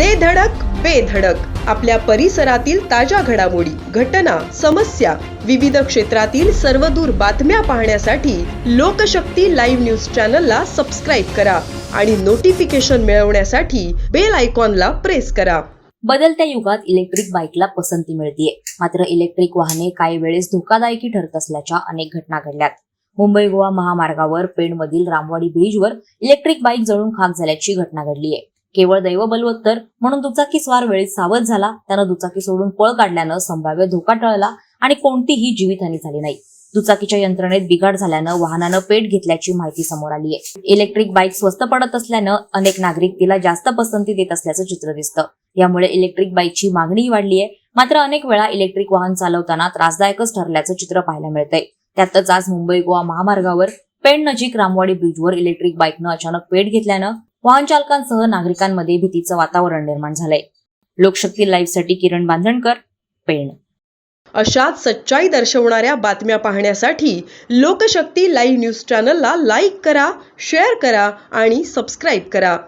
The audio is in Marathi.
दे धडक बेधडक आपल्या परिसरातील ताज्या घडामोडी घटना समस्या विविध क्षेत्रातील सर्वदूर बातम्या पाहण्यासाठी लोकशक्ती लाईव्ह न्यूज चॅनलला सबस्क्राईब करा आणि नोटिफिकेशन मिळवण्यासाठी बेल आयकॉनला प्रेस करा. बदलत्या युगात इलेक्ट्रिक बाईकला पसंती मिळतीये. मात्र इलेक्ट्रिक वाहने काही वेळेस धोकादायकी ठरत असल्याच्या अनेक घटना घडल्यात. मुंबई गोवा महामार्गावर पेणमधील रामवाडी ब्रिजवर इलेक्ट्रिक बाईक जळून खाक झाल्याची घटना घडली आहे केवळ दैव बलवत्तर म्हणून दुचाकी स्वार वेळेत सावध झाला. त्यानं दुचाकी सोडून पळ काढल्यानं संभाव्य धोका टळला आणि कोणतीही जीवितहानी झाली नाही. दुचाकीच्या यंत्रणेत बिघाड झाल्यानं वाहनानं पेट घेतल्याची माहिती समोर आली आहे इलेक्ट्रिक बाईक स्वस्त पडत असल्यानं अनेक नागरिक तिला जास्त पसंती देत असल्याचं चित्र दिसतं. यामुळे इलेक्ट्रिक बाईकची मागणीही वाढली आहे मात्र अनेक वेळा इलेक्ट्रिक वाहन चालवताना त्रासदायकच ठरल्याचं चित्र पाहायला मिळतंय. त्यातच आज मुंबई गोवा महामार्गावर पेण नजीक रामवाडी ब्रिजवर इलेक्ट्रिक बाईकनं अचानक पेट घेतल्यानं वाहन चालकांसह नागरिकांमध्ये भीतीचं वातावरण निर्माण झालंय. लोकशक्ती लाईव्हसाठी किरण बांधणकर पेण. अशाच सच्चाई दर्शवणाऱ्या बातम्या पाहण्यासाठी लोकशक्ती लाईव्ह न्यूज चॅनलला लाईक करा शेअर करा आणि सबस्क्राईब करा.